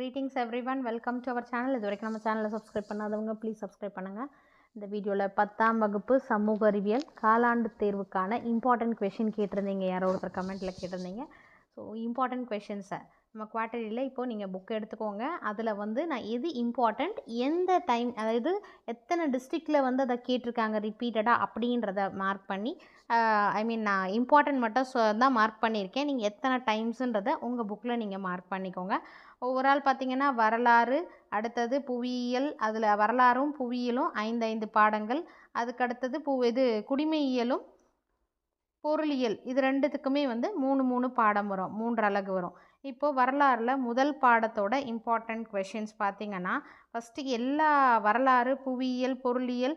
Greetings everyone welcome to our channel இது வரைக்கும் நம்ம சேனலை சப்ஸ்கிரைப் பண்ணாதவங்க ப்ளீஸ் சப்ஸ்கிரைப் பண்ணுங்கள் இந்த வீடியோவில் பத்தாம் வகுப்பு சமூக அறிவியல் காலாண்டு தேர்வுக்கான இம்பார்ட்டன்ட் கொஷின் கேட்டிருந்தீங்க. யாரோ ஒருத்தர் கமெண்ட்டில் கேட்டிருந்தீங்க. ஸோ இம்பார்ட்டன்ட் கொஷின்ஸை நம்ம குவார்ட்டரியில் இப்போ நீங்கள் புக் எடுத்துக்கோங்க. அதில் வந்து நான் எது இம்பார்ட்டண்ட் எந்த டைம் அதாவது எத்தனை டிஸ்ட்ரிக்டில் வந்து அதை கேட்டிருக்காங்க ரிப்பீட்டடாக அப்படின்றத மார்க் பண்ணி ஐ மீன் நான் இம்பார்ட்டன்ட் மட்டும் தான் மார்க் பண்ணியிருக்கேன். நீங்கள் எத்தனை டைம்ஸுன்றதை உங்கள் புக்கில் நீங்கள் மார்க் பண்ணிக்கோங்க. ஓவரால் பார்த்திங்கன்னா வரலாறு அடுத்தது புவியியல் அதில் வரலாறும் புவியியலும் ஐந்து ஐந்து பாடங்கள் அதுக்கு அடுத்தது பு இது குடிமையியலும் பொருளியல் இது ரெண்டுத்துக்குமே வந்து மூணு மூணு பாடம் வரும் மூன்று அலகு வரும். இப்போது வரலாறில் முதல் பாடத்தோட இம்பார்ட்டண்ட் கொஷின்ஸ் பார்த்தீங்கன்னா ஃபஸ்ட்டு எல்லா வரலாறு புவியியல் பொருளியல்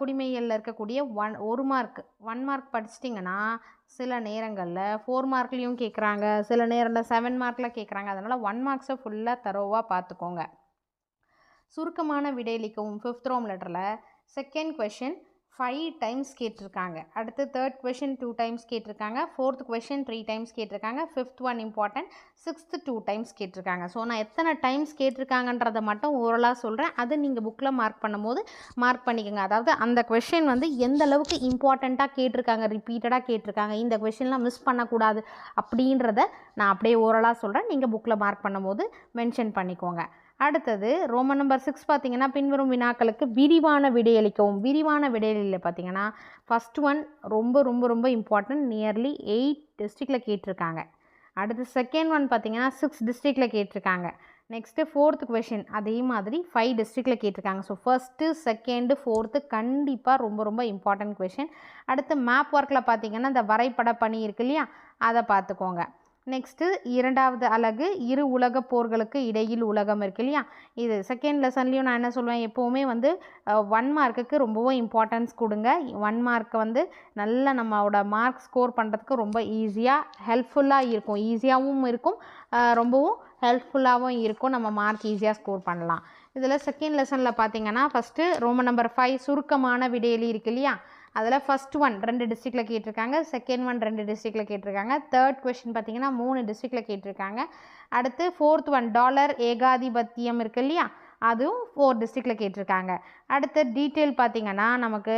குடிமையியலில் இருக்கக்கூடிய ஒன் ஒரு மார்க் ஒன் மார்க் படிச்சிட்டிங்கன்னா சில நேரங்களில் ஃபோர் மார்க்லேயும் கேட்குறாங்க சில நேரத்தில் செவன் மார்க்கில் கேட்குறாங்க அதனால் ஒன் மார்க்ஸை ஃபுல்லாக தரோவாக பார்த்துக்கோங்க சுருக்கமான விடையளிக்கவும் ஃபிஃப்த் ரோம் லெட்டரில் செகண்ட் கொஷின் ஃபைவ் டைம்ஸ் கேட்டிருக்காங்க. அடுத்து தேர்ட் கொஷின் டூ டைம்ஸ் கேட்டிருக்காங்க. ஃபோர்த் கொஷின் த்ரீ டைம்ஸ் கேட்டிருக்காங்க. Fifth one important sixth two times கேட்டிருக்காங்க. ஸோ நான் எத்தனை டைம்ஸ் கேட்டிருக்காங்கன்றதை மட்டும் ஓரலாக சொல்கிறேன் அது நீங்கள் புக்கில் மார்க் பண்ணும்போது மார்க் பண்ணிக்கோங்க. அதாவது அந்த கொஷின் வந்து எந்த அளவுக்கு இம்பார்ட்டண்ட்டாக கேட்டிருக்காங்க ரிப்பீட்டடாக கேட்டிருக்காங்க இந்த கொஷின்லாம் மிஸ் பண்ணக்கூடாது அப்படின்றத நான் அப்படியே ஓரலாக சொல்கிறேன் நீங்கள் புக்கில் மார்க் பண்ணும்போது மென்ஷன் பண்ணிக்கோங்க. அடுத்தது ரோமன் நம்பர் சிக்ஸ் பார்த்தீங்கன்னா பின்வரும் வினாக்களுக்கு விரிவான விடையளிக்கவும். விரிவான விடையளியில் பார்த்தீங்கன்னா ஃபஸ்ட் ஒன் ரொம்ப ரொம்ப ரொம்ப இம்பார்ட்டன்ட் நியர்லி எயிட் டிஸ்ட்ரிக்டில் கேட்டிருக்காங்க. அடுத்து செகண்ட் ஒன் பார்த்தீங்கன்னா சிக்ஸ் டிஸ்ட்ரிக்டில் கேட்டிருக்காங்க. நெக்ஸ்ட்டு ஃபோர்த்து கொஷின் அதே மாதிரி ஃபைவ் டிஸ்ட்ரிக்டில் கேட்டிருக்காங்க. ஸோ ஃபஸ்ட்டு செகண்டு ஃபோர்த்து கண்டிப்பாக ரொம்ப ரொம்ப இம்பார்ட்டன்ட் கொஷின் அடுத்து மேப் ஒர்க்கில் பார்த்தீங்கன்னா இந்த வரைபட பணி இருக்கு இல்லையா? அதை பார்த்துக்கோங்க நெக்ஸ்ட்டு இரண்டாவது அலகு இரு உலக போர்களுக்கு இடையில் உலகம் இருக்கு இல்லையா? இது செகண்ட் லெசன்லேயும் நான் என்ன சொல்லுவேன் எப்போவுமே வந்து ஒன் மார்க்குக்கு ரொம்பவும் இம்பார்ட்டன்ஸ் கொடுங்க. ஒன் மார்க்கை வந்து நல்ல நம்மளோட மார்க் ஸ்கோர் பண்ணுறதுக்கு ரொம்ப ஈஸியாக ஹெல்ப்ஃபுல்லாக இருக்கும். ஈஸியாகவும் இருக்கும். ரொம்பவும் ஹெல்ப்ஃபுல்லாகவும் இருக்கும். நம்ம மார்க் ஈஸியாக ஸ்கோர் பண்ணலாம். இதில் செகண்ட் லெசனில் பார்த்தீங்கன்னா ஃபஸ்ட்டு ரோம நம்பர் ஃபைவ் சுருக்கமான விடையிலி இருக்கு இல்லையா? அதில் ஃபஸ்ட் ஒன் ரெண்டு டிஸ்ட்ரிக்டில் கேட்டிருக்காங்க செகண்ட் ஒன் ரெண்டு டிஸ்ட்ரிக்டில் கேட்டிருக்காங்க தேர்ட் கொஷின் பார்த்தீங்கன்னா மூணு டிஸ்ட்ரிக்டில் கேட்டிருக்காங்க. அடுத்து ஃபோர்த் ஒன் டாலர் ஏகாதிபத்தியம் இருக்கு இல்லையா? அதுவும் ஃபோர் டிஸ்ட்ரிக்டில் கேட்டிருக்காங்க. அடுத்து டீட்டெயில் பார்த்தீங்கன்னா நமக்கு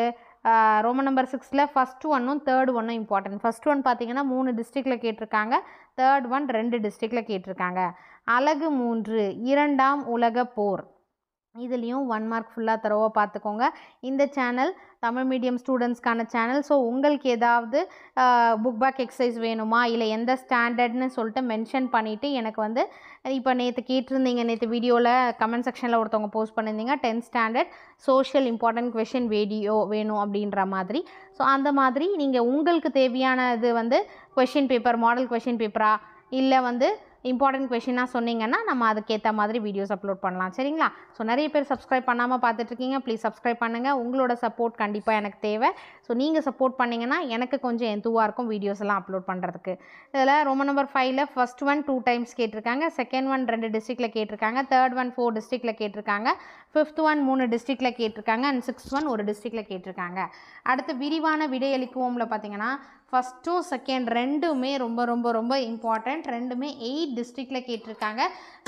ரோமன் நம்பர் சிக்ஸில் ஃபஸ்ட் ஒன்னும் தேர்ட் ஒன்னும் இம்பார்ட்டன்ட் ஃபஸ்ட் ஒன் பார்த்தீங்கன்னா மூணு டிஸ்ட்ரிக்டில் கேட்டிருக்காங்க தேர்ட் ஒன் ரெண்டு டிஸ்ட்ரிக்டில் கேட்டிருக்காங்க. அலகு மூன்று இரண்டாம் உலக போர். இதுலேயும் ஒன் மார்க் ஃபுல்லாக தரவாக பார்த்துக்கோங்க இந்த சேனல் தமிழ் மீடியம் ஸ்டூடெண்ட்ஸ்க்கான சேனல் ஸோ உங்களுக்கு ஏதாவது புக் பேக் எக்ஸசைஸ் வேணுமா? இல்லை எந்த ஸ்டாண்டர்ட்னு சொல்லிட்டு மென்ஷன் பண்ணிவிட்டு எனக்கு வந்து இப்போ நேற்று கேட்டிருந்தீங்க நேற்று வீடியோவில் கமெண்ட் செக்ஷனில் ஒருத்தவங்க போஸ்ட் பண்ணியிருந்தீங்க tenth standard social important question video வேணும் அப்படின்ற மாதிரி. ஸோ அந்த மாதிரி நீங்கள் உங்களுக்கு தேவையான இது வந்து கொஷின் பேப்பர் மாடல் கொஷின் பேப்பரா இல்லை வந்து இம்பார்ட்டன்ட் கொஷினாக சொன்னீங்கன்னா நம்ம அதுக்கேற்ற மாதிரி வீடியோஸ் அப்லோட் பண்ணலாம். சரிங்களா? ஸோ நிறைய பேர் சப்ஸ்கிரைப் பண்ணாமல் பார்த்துட்ருக்கீங்க ப்ளீஸ் சப்ஸ்கிரைப் பண்ணுங்கள் உங்களோட சப்போர்ட் கண்டிப்பாக எனக்கு தேவை. ஸோ நீங்கள் சப்போர்ட் பண்ணிங்கன்னா எனக்கு கொஞ்சம் எந்துவாக இருக்கும் வீடியோஸ் எல்லாம் அப்லோட் பண்ணுறதுக்கு இதில் ரொம்ப நம்பர் ஃபைவ்ல ஃபஸ்ட் ஒன் டூ டைம்ஸ் கேட்டிருக்காங்க செகண்ட் ஒன் ரெண்டு டிஸ்ட்ரிக்டில் கேட்டிருக்காங்க தேர்ட் ஒன் ஃபோர் டிஸ்ட்ரிக்டில் கேட்டிருக்காங்க. ஃபிஃப்த் ஒன் மூணு டிஸ்ட்ரிக்டில் கேட்டிருக்காங்க அண்ட் சிக்ஸ்த் ஒன் ஒரு டிஸ்ட்ரிக்டில் கேட்டிருக்காங்க. அடுத்து விரிவான விடையளிக்குவோமில் பார்த்தீங்கன்னா ஃபஸ்ட்டும் செகண்ட் ரெண்டுமே ரொம்ப ரொம்ப ரொம்ப இம்பார்ட்டண்ட் ரெண்டுமே எயிட் டிஸ்ட்ரிக்டில் கேட்டிருக்காங்க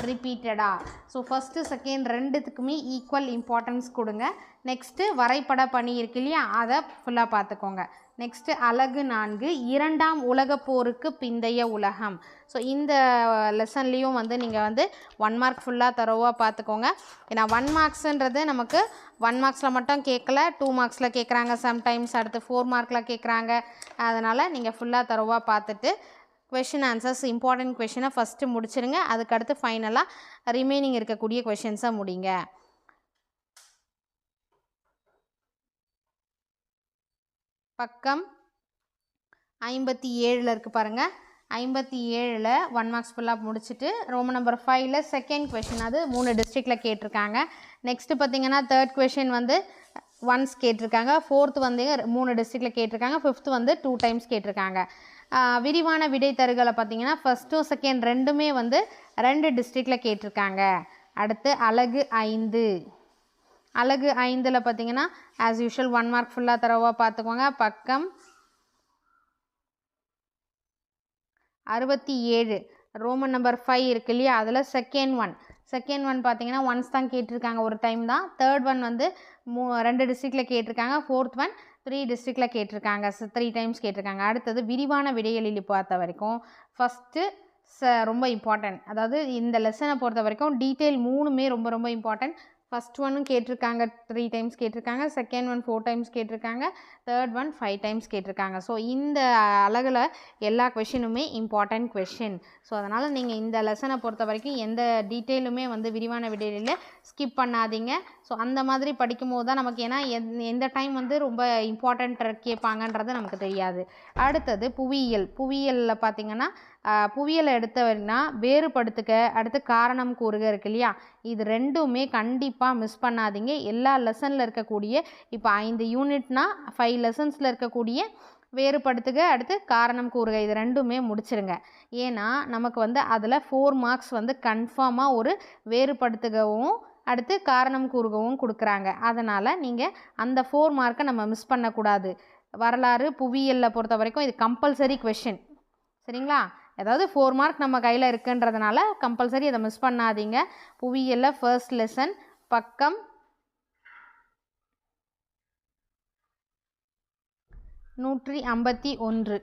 ரிப்பீட்டடாக ஸோ ஃபஸ்ட்டு செகண்ட் ரெண்டுத்துக்குமே ஈக்குவல் இம்பார்ட்டன்ஸ் கொடுங்க. நெக்ஸ்ட்டு வரைபட பணி இருக்கு இல்லையா? அதை ஃபுல்லாக பார்த்துக்கோங்க நெக்ஸ்ட்டு அழகு நான்கு இரண்டாம் உலகப் போருக்கு பிந்தைய உலகம். ஸோ இந்த லெசன்லேயும் வந்து நீங்கள் வந்து ஒன் மார்க் ஃபுல்லாக தரோவாக பார்த்துக்கோங்க ஏன்னா ஒன் மார்க்ஸுன்றது நமக்கு ஒன் மார்க்ஸில் மட்டும் கேட்கல டூ மார்க்ஸில் கேட்குறாங்க சம்டைம்ஸ் அடுத்து ஃபோர் மார்க்கில் கேட்குறாங்க அதனால் நீங்கள் ஃபுல்லாக தரோவாக பார்த்துட்டு கொஷின் ஆன்சர்ஸ் இம்பார்ட்டன்ட் கொஷினை ஃபஸ்ட்டு முடிச்சிருங்க. அதுக்கடுத்து ஃபைனலாக ரிமைனிங் இருக்கக்கூடிய கொஷின்ஸை முடிங்க. பக்கம் ஐம்பத்தி ஏழில் இருக்குது பாருங்கள் ஐம்பத்தி ஏழில் ஒன் மார்க்ஸ் ஃபுல்லாக முடிச்சுட்டு ரோம நம்பர் ஃபைவ்ல செகண்ட் கொஷின் அது மூணு டிஸ்ட்ரிக்டில் கேட்டிருக்காங்க. நெக்ஸ்ட்டு பார்த்தீங்கன்னா தேர்ட் கொஷின் வந்து ஒன்ஸ் கேட்டிருக்காங்க. ஃபோர்த்து வந்து மூணு டிஸ்ட்ரிக்டில் கேட்டிருக்காங்க. ஃபிஃப்த்து வந்து டூ டைம்ஸ் கேட்டிருக்காங்க. விரிவான விடை தருகளை பார்த்தீங்கன்னா ஃபஸ்ட்டும் செகண்ட் ரெண்டுமே வந்து ரெண்டு டிஸ்ட்ரிக்டில் கேட்டிருக்காங்க. அடுத்து அலகு ஐந்து. அழகு ஐந்தில் பார்த்தீங்கன்னா ஆஸ் யூஷுவல் ஒன் மார்க் ஃபுல்லாக தரவாக பார்த்துக்கோங்க பக்கம் அறுபத்தி ஏழு. ரோமன் நம்பர் ஃபைவ் இருக்கு இல்லையா? அதில் செகண்ட் ஒன் செகண்ட் ஒன் பார்த்தீங்கன்னா ஒன்ஸ் தான் கேட்டிருக்காங்க ஒரு டைம் தான். தேர்ட் ஒன் வந்து மூ ரெண்டு டிஸ்ட்ரிக்டில் கேட்டிருக்காங்க. ஃபோர்த் ஒன் த்ரீ டிஸ்ட்ரிக்டில் கேட்டிருக்காங்க. த்ரீ டைம்ஸ் கேட்டிருக்காங்க. அடுத்தது விரிவான விடையலில் பார்த்த வரைக்கும். ஃபஸ்ட்டு ச ரொம்ப இம்பார்ட்டன்ட் அதாவது இந்த லெசனை பொறுத்த வரைக்கும் டீட்டெயில் மூணுமே ரொம்ப ரொம்ப இம்பார்ட்டன்ட் ஃபஸ்ட் ஒன்னும் கேட்டிருக்காங்க த்ரீ டைம்ஸ் கேட்டிருக்காங்க செகண்ட் ஒன் ஃபோர் டைம்ஸ் கேட்டிருக்காங்க தேர்ட் ஒன் ஃபைவ் டைம்ஸ் கேட்டிருக்காங்க. ஸோ இந்த அழகில் எல்லா கொஷினுமே இம்பார்ட்டன்ட் கொஷின் ஸோ அதனால் நீங்கள் இந்த லெசனை பொறுத்த வரைக்கும் எந்த டீட்டெயிலுமே வந்து விரிவான விடையில ஸ்கிப் பண்ணாதீங்க. ஸோ அந்த மாதிரி படிக்கும்போது தான் நமக்கு ஏன்னா எந் எந்த டைம் வந்து ரொம்ப இம்பார்ட்டண்ட் கேட்பாங்கன்றது நமக்கு தெரியாது. அடுத்தது புவியியல். புவியியலில் பார்த்தீங்கன்னா புவியியலை எடுத்தவரைனா வேறுபடுத்துக அடுத்து காரணம் கூறுக இருக்கு இல்லையா? இது ரெண்டுமே கண்டிப்பாக மிஸ் பண்ணாதீங்க. எல்லா லெசனில் இருக்கக்கூடிய இப்போ ஐந்து யூனிட்னா ஃபைவ் லெசன்ஸில் இருக்கக்கூடிய வேறுபடுத்துக அடுத்து காரணம் கூறுக. இது ரெண்டுமே முடிச்சிருங்க. ஏன்னா நமக்கு வந்து அதில் ஃபோர் மார்க்ஸ் வந்து கன்ஃபார்மாக ஒரு வேறுபடுத்துகவும் அடுத்து காரணம் கூறுகவும் கொடுக்குறாங்க. அதனால் நீங்கள் அந்த ஃபோர் மார்க்கை நம்ம மிஸ் பண்ணக்கூடாது. வரலாறு புவியியலில் பொறுத்த வரைக்கும் இது கம்பல்சரி கொஷின் சரிங்களா? ஏதாவது ஃபோர் மார்க் நம்ம கையில் இருக்குன்றதுனால கம்பல்சரி அதை மிஸ் பண்ணாதீங்க. புவியியலில் ஃபர்ஸ்ட் லெசன் பக்கம். நூற்றி ஐம்பத்தி ஒன்று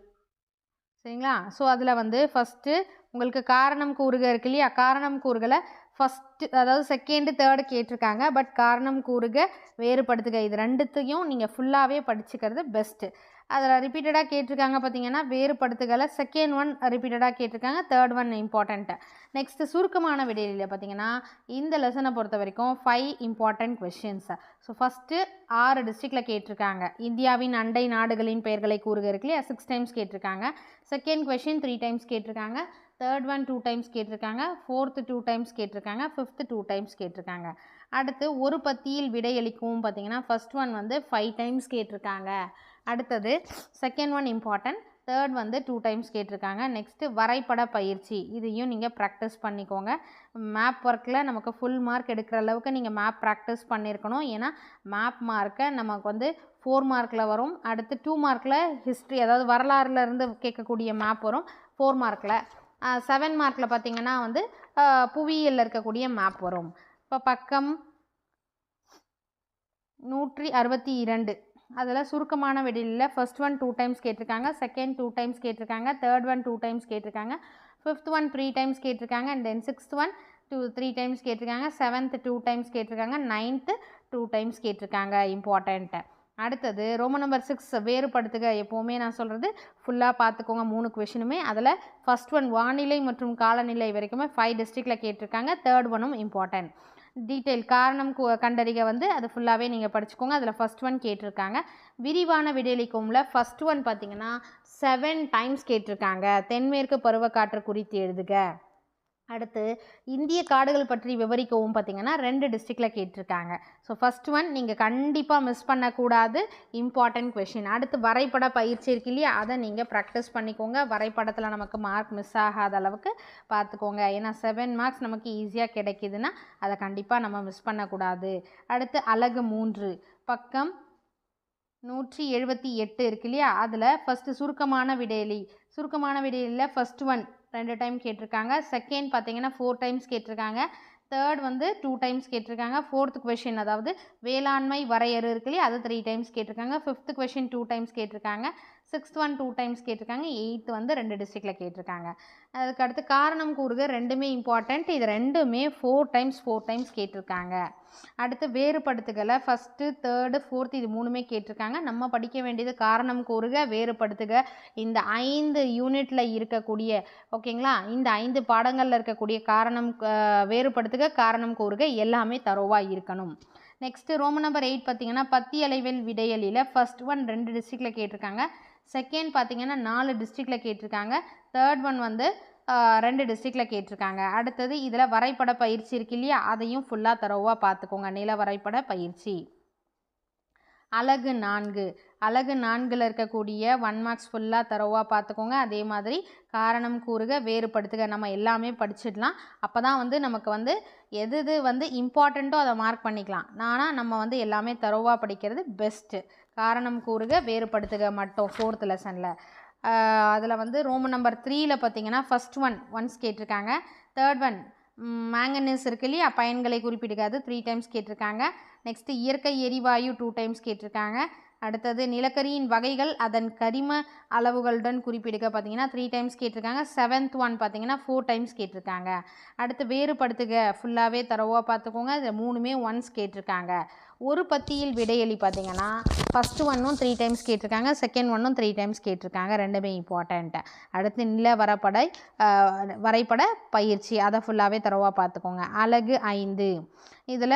சரிங்களா? ஸோ அதில் வந்து ஃபஸ்ட்டு உங்களுக்கு காரணம் கூறுக இருக்கு இல்லையா? காரணம் கூறுகளை ஃபஸ்ட்டு அதாவது செகண்டு தேர்டு கேட்டிருக்காங்க. பட் காரணம் கூறுக வேறுபடுத்துக. இது ரெண்டுத்தையும் நீங்கள் ஃபுல்லாகவே படிச்சுக்கிறது பெஸ்ட்டு அதில் ரிப்பீட்டடாக கேட்டிருக்காங்க பார்த்தீங்கன்னா வேறுபடுத்துகளை செகண்ட் ஒன் ரிப்பீட்டடாக கேட்டிருக்காங்க. தேர்ட் ஒன் இம்பார்ட்டண்ட்டு நெக்ஸ்ட்டு சுருக்கமான விடையில பார்த்தீங்கன்னா இந்த லெசனை பொறுத்த வரைக்கும் five important questions so first ஆறு டிஸ்ட்ரிக்டில் கேட்டிருக்காங்க. இந்தியாவின் அண்டை நாடுகளின் பெயர்களை கூறுக இருக்கு இல்லையா? சிக்ஸ் டைம்ஸ் கேட்டிருக்காங்க. செகண்ட் கொஷின் த்ரீ டைம்ஸ் கேட்டிருக்காங்க. தேர்ட் ஒன் டூ டைம்ஸ் கேட்டிருக்காங்க. ஃபோர்த்து டூ டைம்ஸ் கேட்டிருக்காங்க. ஃபிஃப்த்து டூ டைம்ஸ் கேட்டிருக்காங்க. அடுத்து ஒரு பத்தியில் விடையளிக்கவும் பார்த்தீங்கன்னா ஃபர்ஸ்ட் ஒன் வந்து ஃபைவ் டைம்ஸ் கேட்டிருக்காங்க. அடுத்தது செகண்ட் ஒன் இம்பார்ட்டன்ட் தேர்ட் வந்து டூ டைம்ஸ் கேட்டிருக்காங்க. நெக்ஸ்ட்டு வரைபட பயிற்சி. இதையும் நீங்கள் ப்ராக்டிஸ் பண்ணிக்கோங்க. மேப் ஒர்க்கில் நமக்கு ஃபுல் மார்க் எடுக்கிற அளவுக்கு நீங்கள் மேப் ப்ராக்டிஸ் பண்ணியிருக்கணும். ஏன்னா மேப் மார்க்கை நமக்கு வந்து ஃபோர் மார்க்கில் வரும். அடுத்து டூ மார்க்கில் ஹிஸ்ட்ரி அதாவது வரலாறுலேருந்து கேட்கக்கூடிய மேப் வரும். ஃபோர் மார்க்கில் செவன் மார்க்கில் பார்த்தீங்கன்னா வந்து புவியியலில் இருக்கக்கூடிய மேப் வரும். இப்போ பக்கம் நூற்றி அறுபத்தி இரண்டு. அதில் சுருக்கமான வெடியில் ஃபர்ஸ்ட் ஒன் டூ டைம்ஸ் கேட்டிருக்காங்க செகண்ட் டூ டைம்ஸ் கேட்டிருக்காங்க தேர்ட் ஒன் டூ டைம்ஸ் கேட்டிருக்காங்க ஃபிஃப்த் ஒன் த்ரீ டைம்ஸ் கேட்டிருக்காங்க and then sixth one two three times கேட்டிருக்காங்க செவன்த் டூ டைம்ஸ் கேட்டிருக்காங்க நைன்த்து டூ டைம்ஸ் கேட்டிருக்காங்க இம்பார்ட்டண்ட்டை அடுத்தது ரோம நம்பர் சிக்ஸ் வேறுபடுத்துக. எப்போவுமே நான் சொல்கிறது ஃபுல்லாக பார்த்துக்கோங்க மூணு கொஷினுமே அதில் ஃபஸ்ட் ஒன் வானிலை மற்றும் காலநிலை வரைக்குமே ஃபைவ் டிஸ்ட்ரிக்டில் கேட்டிருக்காங்க. தேர்ட் ஒனும் இம்பார்ட்டன்ட் டீட்டெயில் காரணம் கு- கண்டறிக வந்து அது ஃபுல்லாகவே நீங்கள் படிச்சுக்கோங்க. அதில் ஃபர்ஸ்ட் ஒன் கேட்டிருக்காங்க. விரிவான விடையளிக்கும்ல. ஃபர்ஸ்ட் ஒன் பார்த்தீங்கன்னா செவன் டைம்ஸ் கேட்டிருக்காங்க. தென்மேற்கு பருவக்காற்று குறித்து எழுதுக. அடுத்து இந்திய காடுகள் பற்றி விவரிக்கவும் பார்த்தீங்கன்னா ரெண்டு டிஸ்ட்ரிக்டில் கேட்டிருக்காங்க. ஸோ ஃபர்ஸ்ட் ஒன் நீங்கள் கண்டிப்பாக மிஸ் பண்ணக்கூடாது. இம்பார்ட்டன்ட் கொஷின் அடுத்து வரைபட பயிற்சி இருக்கு இல்லையா? அதை நீங்கள் ப்ராக்டிஸ் பண்ணிக்கோங்க. வரைபடத்தில் நமக்கு மார்க் மிஸ் ஆகாத அளவுக்கு பார்த்துக்கோங்க. ஏன்னா செவன் மார்க்ஸ் நமக்கு ஈஸியாக கிடைக்குதுன்னா அதை கண்டிப்பாக நம்ம மிஸ் பண்ணக்கூடாது. அடுத்து அலகு மூன்று. பக்கம் நூற்றி எழுபத்தி எட்டு இருக்கு இல்லையா? அதில் ஃபஸ்ட்டு சுருக்கமான விடையலி. சுருக்கமான விடையில ஃபர்ஸ்ட் ஒன் ரெண்டு டைம் கேட்டிருக்காங்க. செகண்ட் பார்த்தீங்கன்னா ஃபோர் டைம்ஸ் கேட்டிருக்காங்க. தேர்ட் வந்து டூ டைம்ஸ் கேட்டிருக்காங்க. ஃபோர்த் கொஷின் அதாவது வேளாண்மை வரையறு இருக்கு இல்லையா? அது த்ரீ டைம்ஸ் கேட்டிருக்காங்க. ஃபிஃப்த் கொஷின் டூ டைம்ஸ் கேட்டிருக்காங்க. சிக்ஸ்த் ஒன் டூ டைம்ஸ் கேட்டிருக்காங்க எயித்து வந்து ரெண்டு டிஸ்ட்ரிக்டில் கேட்டிருக்காங்க. அதுக்கு அடுத்து காரணம் கூறுக ரெண்டுமே இம்பார்ட்டண்ட் இது ரெண்டுமே ஃபோர் டைம்ஸ் ஃபோர் டைம்ஸ் கேட்டிருக்காங்க. அடுத்து வேறுபடுத்துகளை ஃபஸ்ட்டு தேர்டு ஃபோர்த் இது மூணுமே கேட்டிருக்காங்க. நம்ம படிக்க வேண்டியது காரணம் கூறுக வேறுபடுத்துக. இந்த ஐந்து யூனிட்டில் இருக்கக்கூடிய ஓகேங்களா இந்த ஐந்து பாடங்களில் இருக்கக்கூடிய காரணம் வேறுபடுத்துக காரணம் கூறுக எல்லாமே தரோவாக இருக்கணும். நெக்ஸ்ட்டு ரோம நம்பர் எயிட் பார்த்தீங்கன்னா பத்தி அளவில் விடையலியில் ஃபஸ்ட் ஒன் ரெண்டு டிஸ்ட்ரிக்டில் கேட்டிருக்காங்க. செகண்ட் பார்த்தீங்கன்னா நாலு டிஸ்ட்ரிக்டில் கேட்டிருக்காங்க. தேர்ட் ஒன் வந்து ரெண்டு டிஸ்ட்ரிக்டில் கேட்டிருக்காங்க. அடுத்தது இதில் வரைபட பயிற்சி இருக்கு இல்லையா? அதையும் ஃபுல்லாக தரவாக பார்த்துக்கோங்க நில வரைபட பயிற்சி. அழகு நான்கு. அழகு நான்கில் இருக்கக்கூடிய ஒன் மார்க்ஸ் ஃபுல்லாக தரவாக பார்த்துக்கோங்க அதே மாதிரி காரணம் கூறுக வேறுபடுத்துக நம்ம எல்லாமே படிச்சிடலாம். அப்போ தான் வந்து நமக்கு வந்து எது எது வந்து இம்பார்ட்டண்ட்டோ அதை மார்க் பண்ணிக்கலாம். ஆனால் நம்ம வந்து எல்லாமே தரவாக படிக்கிறது பெஸ்ட்டு காரணம் கூறுக வேறுபடுத்துக மட்டும் ஃபோர்த் லெசனில் அதில் வந்து ரோம் நம்பர் த்ரீயில் பார்த்தீங்கன்னா ஃபஸ்ட் ஒன் ஒன்ஸ் கேட்டிருக்காங்க. தேர்ட் ஒன் மேங்கனீஸ் இருக்கு இல்லையா? பயன்களை குறிப்பிடுகாது த்ரீ டைம்ஸ் கேட்டிருக்காங்க. நெக்ஸ்ட்டு இயற்கை எரிவாயு டூ டைம்ஸ் கேட்டிருக்காங்க. அடுத்தது நிலக்கரியின் வகைகள் அதன் கரிம அளவுகளுடன் குறிப்பிடுக பார்த்தீங்கன்னா த்ரீ டைம்ஸ் கேட்டிருக்காங்க. செவன்த் ஒன் பார்த்தீங்கன்னா ஃபோர் டைம்ஸ் கேட்டிருக்காங்க. அடுத்து வேறுபடுத்துக. ஃபுல்லாகவே தரவாக பார்த்துக்கோங்க இதில் மூணுமே ஒன்ஸ் கேட்டிருக்காங்க. ஒரு பத்தியில் விடையளி பார்த்தீங்கன்னா ஃபஸ்ட்டு ஒன்றும் த்ரீ டைம்ஸ் கேட்டிருக்காங்க செகண்ட் ஒன்றும் த்ரீ டைம்ஸ் கேட்டிருக்காங்க ரெண்டுமே இம்பார்ட்டண்ட்டு அடுத்து நில வரப்படை வரைபட பயிற்சி அதை ஃபுல்லாகவே தரவாக பார்த்துக்கோங்க. அழகு ஐந்து. இதில்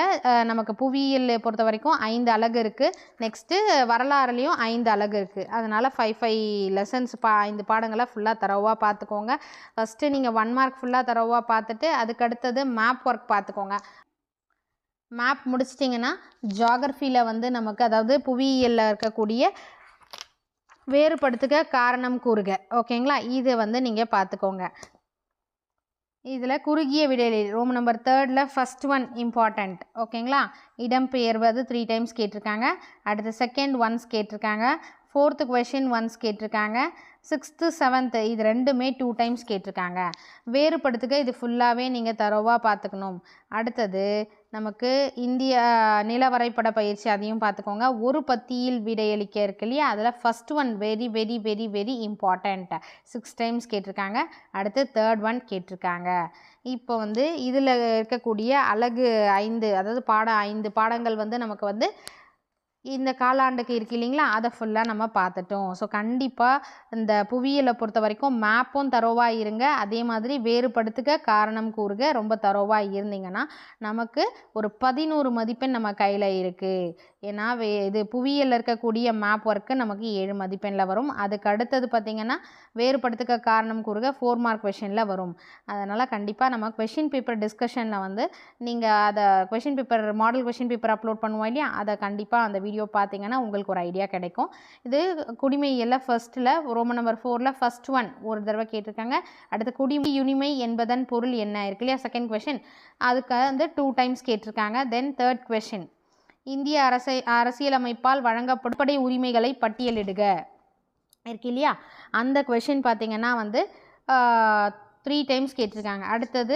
நமக்கு புவியியல் பொறுத்த வரைக்கும் ஐந்து அலகு இருக்குது நெக்ஸ்ட்டு வரலாறுலேயும் ஐந்து அலகு இருக்குது அதனால் ஃபைவ் ஃபைவ் லெசன்ஸ் பா ஐந்து பாடங்களை ஃபுல்லாக தரவாக பார்த்துக்கோங்க. ஃபஸ்ட்டு நீங்கள் ஒன் மார்க் ஃபுல்லாக தரவாக பார்த்துட்டு அதுக்கடுத்தது மேப் ஒர்க் பார்த்துக்கோங்க. மேப் முடிச்சிட்டிங்கன்னா ஜாகிரஃபியில் வந்து நமக்கு அதாவது புவியியலில் இருக்கக்கூடிய வேறுபடுத்துக காரணம் கூறுக. ஓகேங்களா? இது வந்து நீங்கள் பார்த்துக்கோங்க. இதில் குறுகிய விடையிலி ரூம் நம்பர் தேர்டில் ஃபஸ்ட் ஒன் இம்பார்ட்டண்ட் ஓகேங்களா? இடம்பெயர்வது த்ரீ டைம்ஸ் கேட்டிருக்காங்க. அடுத்து செகண்ட் ஒன்ஸ் கேட்டிருக்காங்க. ஃபோர்த்து கொஷின் ஒன்ஸ் கேட்டிருக்காங்க. சிக்ஸ்த்து செவன்த்து இது ரெண்டுமே டூ டைம்ஸ் கேட்டிருக்காங்க. வேறுபடுத்துக இது ஃபுல்லாகவே நீங்கள் தரோவாக பார்த்துக்கணும். அடுத்தது நமக்கு இந்திய நில வரைபட பயிற்சி அதையும் பார்த்துக்கோங்க. ஒரு பத்தியில் விடையளிக்க இருக்கு இல்லையா? அதில் first one very very very very important six times கேட்டிருக்காங்க. அடுத்து தேர்ட் ஒன் கேட்டிருக்காங்க. இப்போ வந்து இதில் இருக்கக்கூடிய அழகு ஐந்து அதாவது பாடம் ஐந்து பாடங்கள் வந்து நமக்கு வந்து இந்த காலாண்டுக்கு இருக்கு இல்லைங்களா? அதை ஃபுல்லாக நம்ம பார்த்துட்டோம். ஸோ கண்டிப்பாக இந்த புவியியலை பொறுத்த வரைக்கும் மேப்பும் தரோவாக இருங்க. அதே மாதிரி வேறுபடுத்துக காரணம் கூறுக. ரொம்ப தரோவாக இருந்தீங்கன்னா நமக்கு ஒரு பதினோரு மதிப்பெண் நம்ம கையில் இருக்குது ஏன்னா வே இது புவியியலில் இருக்கக்கூடிய மேப் ஒர்க்கு நமக்கு ஏழு மதிப்பெண்ணில் வரும். அதுக்கு அடுத்தது பார்த்திங்கன்னா வேறுபடுத்துக்க காரணம் கூறுக ஃபோர் மார்க் கொஷினில் வரும். அதனால் கண்டிப்பாக நம்ம கொஷின் பேப்பர் டிஸ்கஷனில் வந்து நீங்கள் அதை question paper model question paper upload பண்ணுவோம் இல்லையா? அதை கண்டிப்பாக அந்த வீடியோ பார்த்தீங்கன்னா உங்களுக்கு ஒரு ஐடியா கிடைக்கும். இது குடிமையியலில் ஃபர்ஸ்ட்டில் ரோமன் நம்பர் ஃபோரில் ஃபர்ஸ்ட் ஒன் ஒரு தடவை கேட்டிருக்காங்க. அடுத்து குடிமை யுனிமை என்பதன் பொருள் என்ன இருக்கு இல்லையா? செகண்ட் கொஷின் அதுக்கு வந்து டூ டைம்ஸ் கேட்டிருக்காங்க. தென் தேர்ட் கொஷின் இந்திய அரசை அரசியலமைப்பால் வழங்கப்படுப்படை உரிமைகளை பட்டியலிடுக. இருக்கு இல்லையா? அந்த கொஷின் பார்த்தீங்கன்னா வந்து த்ரீ டைம்ஸ் கேட்டிருக்காங்க. அடுத்தது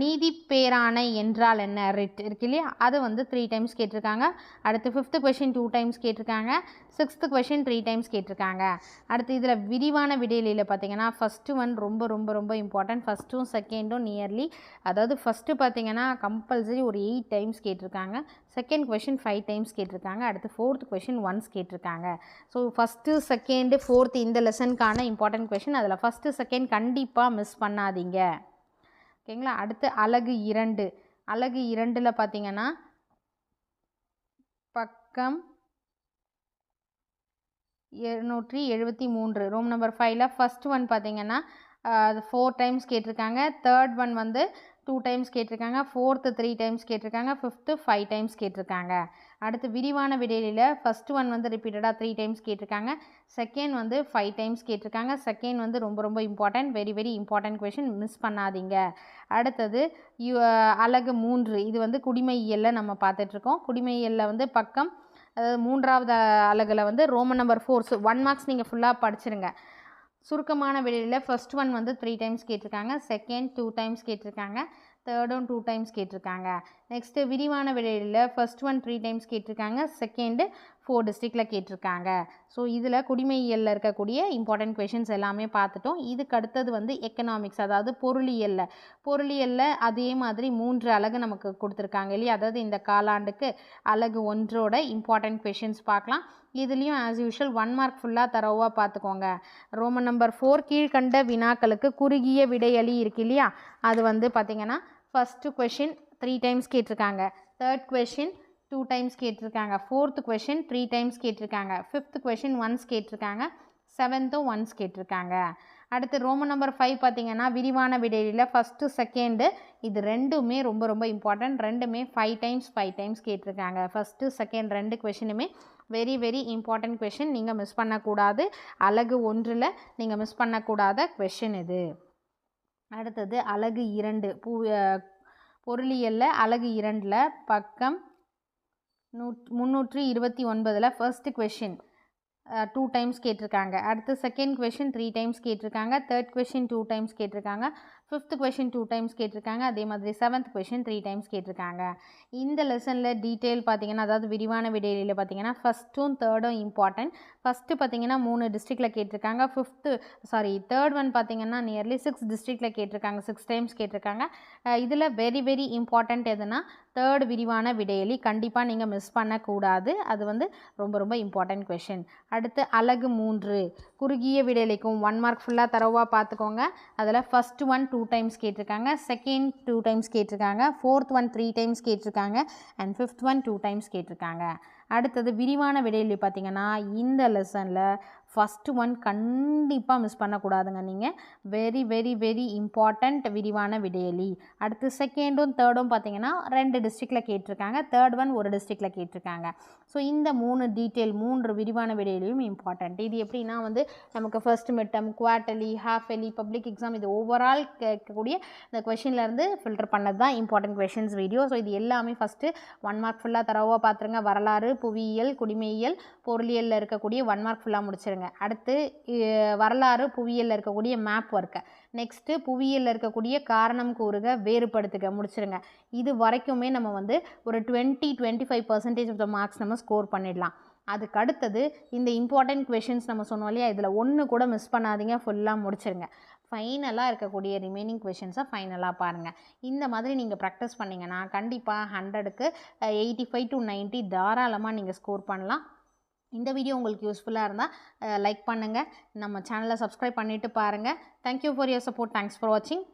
நீதி பேராணை என்றால் என்ன? ரிட் இருக்கு இல்லையா? அது வந்து த்ரீ டைம்ஸ் கேட்டிருக்காங்க. அடுத்து ஃபிஃப்த்து கொஷின் டூ டைம்ஸ் கேட்டிருக்காங்க. சிக்ஸ்த்து கொஷின் த்ரீ டைம்ஸ் கேட்டிருக்காங்க. அடுத்து இதில் விரிவான விடையிலையில் பார்த்தீங்கன்னா ஃபஸ்ட்டு ஒன் ரொம்ப ரொம்ப ரொம்ப இம்பார்ட்டன்ட் ஃபஸ்ட்டும் செகண்டும் நியர்லி அதாவது ஃபஸ்ட்டு பார்த்தீங்கன்னா கம்பல்சரி ஒரு எயிட் டைம்ஸ் கேட்டிருக்காங்க. செகண்ட் கொஷின் ஃபைவ் டைம்ஸ் கேட்டிருக்காங்க. அடுத்து ஃபோர்த் கொஷின் ஒன்ஸ் கேட்டிருக்காங்க. ஸோ ஃபஸ்ட்டு செகண்டு ஃபோர்த்து இந்த லெசனுக்கான இம்பார்ட்டன்ட் கொஷின் அதில் ஃபஸ்ட்டு செகண்ட் கண்டிப்பாக மிஸ் பண்ணாதீங்க. ஓகேங்களா? அடுத்து அலகு இரண்டு. அலகு இரண்டில் பார்த்தீங்கன்னா பக்கம் இருநூற்றி எழுபத்தி மூன்று. ரூம் நம்பர் ஃபைவ்ல ஃபஸ்ட் ஒன் பார்த்தீங்கன்னா அது ஃபோர் டைம்ஸ் கேட்டிருக்காங்க. தேர்ட் ஒன் வந்து டூ டைம்ஸ் கேட்டிருக்காங்க ஃபோர்த்து த்ரீ டைம்ஸ் கேட்டிருக்காங்க ஃபிஃப்த்து ஃபைவ் டைம்ஸ் கேட்டிருக்காங்க. அடுத்து விரிவான விடையிலில் ஃபஸ்ட் ஒன் வந்து ரிப்பீட்டடாக த்ரீ டைம்ஸ் கேட்டிருக்காங்க செகண்ட் வந்து ஃபைவ் டைம்ஸ் கேட்டிருக்காங்க செகண்ட் வந்து ரொம்ப ரொம்ப important very very important question miss பண்ணாதீங்க. அடுத்தது யு அலகு மூன்று இது வந்து குடிமையியலில் நம்ம பார்த்துட்ருக்கோம். குடிமையியலில் வந்து பக்கம் அதாவது மூன்றாவது அலகில் வந்து Roman number fours one marks நீங்கள் ஃபுல்லாக படிச்சிருங்க. சுருக்கமான வெளியில் ஃபர்ஸ்ட் ஒன் வந்து த்ரீ டைம்ஸ் கேட்டிருக்காங்க. செகண்ட் டூ டைம்ஸ் கேட்டிருக்காங்க. தேர்டும் டூ டைம்ஸ் கேட்டிருக்காங்க. நெக்ஸ்ட்டு விரிவான வெளியில் ஃபர்ஸ்ட் ஒன் த்ரீ டைம்ஸ் கேட்டிருக்காங்க. செகண்டு ஃபோர் டிஸ்ட்ரிக்டில் கேட்டிருக்காங்க. ஸோ இதில் குடிமையியலில் இருக்கக்கூடிய இம்பார்ட்டன்ட் கொஷின்ஸ் எல்லாமே பார்த்துட்டோம். இதுக்கு அடுத்தது வந்து எக்கனாமிக்ஸ் அதாவது பொருளியலில். பொருளியலில் அதே மாதிரி மூன்று அலகு நமக்கு கொடுத்துருக்காங்க இல்லையா? அதாவது இந்த காலாண்டுக்கு அலகு ஒன்றோட இம்பார்ட்டன்ட் கொஷின்ஸ் பார்க்கலாம். இதுலேயும் ஆஸ் யூஷுவல் ஒன் மார்க் ஃபுல்லாக தரவாக பார்த்துக்கோங்க. ரோமன் நம்பர் ஃபோர் கீழ்கண்ட வினாக்களுக்கு குறுகிய விடையளி இருக்கு இல்லையா? அது வந்து பார்த்திங்கன்னா ஃபஸ்ட்டு கொஷின் த்ரீ டைம்ஸ் கேட்டிருக்காங்க. தேர்ட் கொஷின் டூ டைம்ஸ் கேட்டிருக்காங்க. ஃபோர்த்து கொஷின் த்ரீ டைம்ஸ் கேட்டிருக்காங்க. ஃபிஃப்த் கொஷின் ஒன்ஸ் கேட்டிருக்காங்க. செவன்த்தும் ஒன்ஸ் கேட்டிருக்காங்க. அடுத்து ரோமன் நம்பர் ஃபைவ் பார்த்தீங்கன்னா விரிவான விடையில ஃபஸ்ட்டு செகண்டு இது ரெண்டுமே ரொம்ப ரொம்ப இம்பார்ட்டன்ட் ரெண்டுமே ஃபைவ் டைம்ஸ் ஃபைவ் டைம்ஸ் கேட்டிருக்காங்க. ஃபஸ்ட்டு செகண்ட் ரெண்டு கொஷினுமே வெரி வெரி இம்பார்ட்டன்ட் கொஷின் நீங்கள் மிஸ் பண்ணக்கூடாது. அலகு ஒன்றில் நீங்கள் மிஸ் பண்ணக்கூடாத கொஷின் இது. அடுத்தது அலகு இரண்டு. பூ பொருளியலில் அலகு இரண்டில் பக்கம் நூற் முந்நூற்றி இருபத்தி ஒன்பதில் ஃபர்ஸ்ட் கொஷின் டூ டைம்ஸ் கேட்டிருக்காங்க. அடுத்து செகண்ட் கொஷின் த்ரீ டைம்ஸ் கேட்டிருக்காங்க. தேர்ட் கொஷின் டூ டைம்ஸ் கேட்டிருக்காங்க. ஃபிஃப்த் கொஷின் டூ டைம்ஸ் கேட்டிருக்காங்க. அதே மாதிரி செவன்த் கொஷின் த்ரீ டைம்ஸ் கேட்டிருக்காங்க. இந்த லெசனில் டீட்டெயில் பார்த்தீங்கன்னா அதாவது விரிவான விடையில பார்த்தீங்கன்னா ஃபஸ்ட்டும் தேர்டும் இம்பார்ட்டன்ட் ஃபஸ்ட்டு பார்த்தீங்கன்னா மூணு டிஸ்ட்ரிக்டில் கேட்டிருக்காங்க. ஃபிஃப்த்து சாரி தேர்ட் ஒன் பார்த்தீங்கன்னா நியர்லி சிக்ஸ் டிஸ்ட்ரிக்டில் கேட்டிருக்காங்க. சிக்ஸ் டைம்ஸ் கேட்டிருக்காங்க. இதில் வெரி வெரி இம்பார்ட்டண்ட் எதுனா தேர்ட் விரிவான விடையலி கண்டிப்பாக நீங்கள் மிஸ் பண்ணக்கூடாது. அது வந்து ரொம்ப ரொம்ப இம்பார்ட்டண்ட் கொஷின் அடுத்து அழகு மூன்று. குறுகிய விடையலிக்கும் ஒன் மார்க் ஃபுல்லாக தரவாக பார்த்துக்கோங்க அதில் ஃபஸ்ட் ஒன் டூ டைம்ஸ் கேட்டிருக்காங்க. செகண்ட் டூ டைம்ஸ் கேட்டிருக்காங்க. ஃபோர்த் ஒன் த்ரீ டைம்ஸ் கேட்டிருக்காங்க. And fifth one two times கேட்டிருக்காங்க. அடுத்தது விரிவான விடையலி பார்த்திங்கன்னா இந்த லெசனில் ஃபஸ்ட்டு ஒன் கண்டிப்பாக மிஸ் பண்ணக்கூடாதுங்க நீங்கள் வெரி வெரி வெரி இம்பார்ட்டண்ட் விரிவான விடையலி. அடுத்து செகண்டும் தேர்டும் பார்த்தீங்கன்னா ரெண்டு டிஸ்ட்ரிக்டில் கேட்டிருக்காங்க. தேர்ட் ஒன் ஒரு டிஸ்ட்ரிக்டில் கேட்டிருக்காங்க. ஸோ இந்த மூணு டீட்டெயில் மூன்று விரிவான விடையிலையும் இம்பார்ட்டண்ட் இது எப்படின்னா வந்து நமக்கு first midterm quarterly half yearly public exam இது ஓவரால் கேட்கக்கூடிய இந்த கொஷின்லேருந்து ஃபில்டர் பண்ணது தான் இம்பார்ட்டன்ட் கொஷின்ஸ் வீடியோ ஸோ இது எல்லாமே ஃபஸ்ட்டு ஒன் மார்க் ஃபுல்லாக தரவாக பார்த்துருங்க வரலாறு புவியியல் குடிமையியல் பொருளியலில் இருக்கக்கூடிய ஒன் மார்க் ஃபுல்லாக முடிச்சிருங்க. அடுத்து வரலாறு புவியியலில் இருக்கக்கூடிய மேப் ஒர்க்கை நெக்ஸ்ட்டு புவியியலில் இருக்கக்கூடிய காரணம் கூறுக வேறுபடுத்துக. முடிச்சிருங்க. இது வரைக்குமே நம்ம வந்து ஒரு twenty twenty five percentage of the marks நம்ம ஸ்கோர் பண்ணிடலாம். அதுக்கு அடுத்தது இந்த இம்பார்ட்டன்ட் கொஷின்ஸ் நம்ம சொன்னோம் இல்லையா? இதில் ஒன்று கூட மிஸ் பண்ணாதீங்க. ஃபுல்லாக முடிச்சிருங்க. ஃபைனலாக இருக்கக்கூடிய ரிமைனிங் கொஷின்ஸை ஃபைனலாக பாருங்கள் இந்த மாதிரி நீங்கள் ப்ராக்டிஸ் பண்ணிங்கன்னா கண்டிப்பாக ஹண்ட்ரடுக்கு எயிட்டி ஃபைவ் டு நைன்ட்டி தாராளமாக நீங்கள் ஸ்கோர் பண்ணலாம். இந்த வீடியோ உங்களுக்கு யூஸ்ஃபுல்லாக இருந்தால் லைக் பண்ணுங்கள் நம்ம சேனலை சப்ஸ்கிரைப் பண்ணிவிட்டு பாருங்கள் thank you for your support thanks for வாட்சிங்